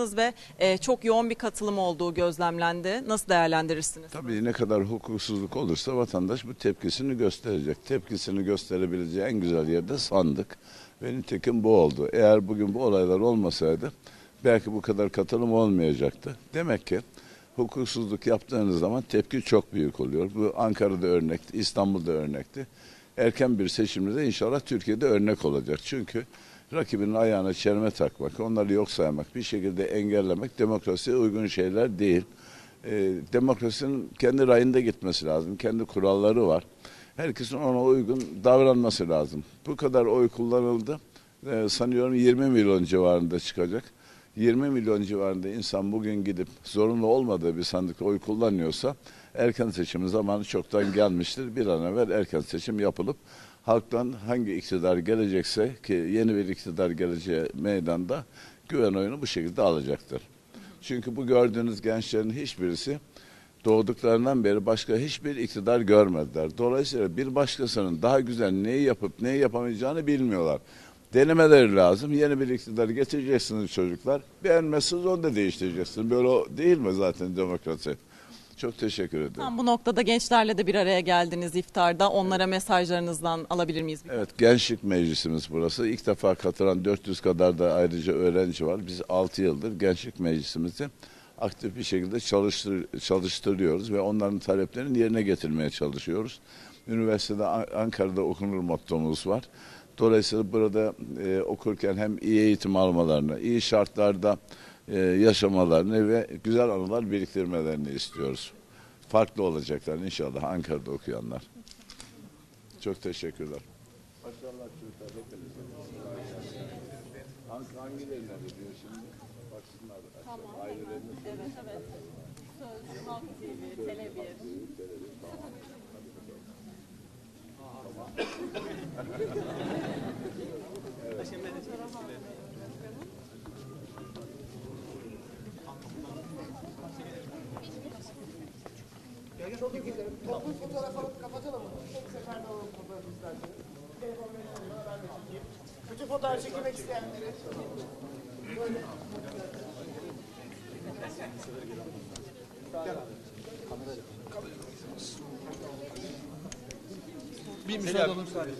yaptınız ve e, çok yoğun bir katılım olduğu gözlemlendi. Nasıl değerlendirirsiniz? Tabii ne kadar hukuksuzluk olursa vatandaş bu tepkisini gösterecek. Tepkisini gösterebileceği en güzel yerde sandık. Ve nitekim bu oldu. Eğer bugün bu olaylar olmasaydı belki bu kadar katılım olmayacaktı. Demek ki hukuksuzluk yaptığınız zaman tepki çok büyük oluyor. Bu Ankara'da örnekti, İstanbul'da örnekti. Erken bir seçimde de inşallah Türkiye'de örnek olacak. Çünkü rakibinin ayağına çelme takmak, onları yok saymak, bir şekilde engellemek demokrasiye uygun şeyler değil. Ee, demokrasinin kendi rayında gitmesi lazım. Kendi kuralları var. Herkesin ona uygun davranması lazım. Bu kadar oy kullanıldı. Ee, sanıyorum 20 milyon civarında çıkacak. 20 milyon civarında insan bugün gidip zorunlu olmadığı bir sandıkta oy kullanıyorsa erken seçim zamanı çoktan gelmiştir. Bir an evvel erken seçim yapılıp halktan hangi iktidar gelecekse ki yeni bir iktidar geleceği meydanda güven oyunu bu şekilde alacaktır. Çünkü bu gördüğünüz gençlerin hiçbirisi doğduklarından beri başka hiçbir iktidar görmediler. Dolayısıyla bir başkasının daha güzel neyi yapıp neyi yapamayacağını bilmiyorlar. Denemeleri lazım. Yeni bir iktidar getireceksiniz çocuklar. Beğenmezsiniz onu da değiştireceksiniz. Böyle o değil mi zaten demokrasi? Çok teşekkür ederim. Tam bu noktada gençlerle de bir araya geldiniz iftarda. Onlara mesajlarınızdan alabilir miyiz? Evet Gençlik Meclisimiz burası. İlk defa katılan 400 kadar da ayrıca öğrenci var. Biz 6 yıldır Gençlik Meclisimizi aktif bir şekilde çalıştır, çalıştırıyoruz ve onların taleplerini yerine getirmeye çalışıyoruz. Üniversitede An- Ankara'da okunur mottomuz var. Dolayısıyla burada e, okurken hem iyi eğitim almalarını, iyi şartlarda e, yaşamalarını ve güzel anılar biriktirmelerini istiyoruz. Farklı olacaklar inşallah Ankara'da okuyanlar. Çok teşekkürler. Başarılar çocuklar. Hangi, gidiyor şimdi? Tamam. Ailelerine Evet, evet. Söz, Halk TV, Tele1. Çok iyi gidelim. Toplu fotoğraf alıp kapatalım mı? Tek seferde alalım fotoğrafı isterseniz. Telefon verin ben de çekeyim. Bütün fotoğraf çekilmek isteyenleri. Böyle. Bir müsaade sadece.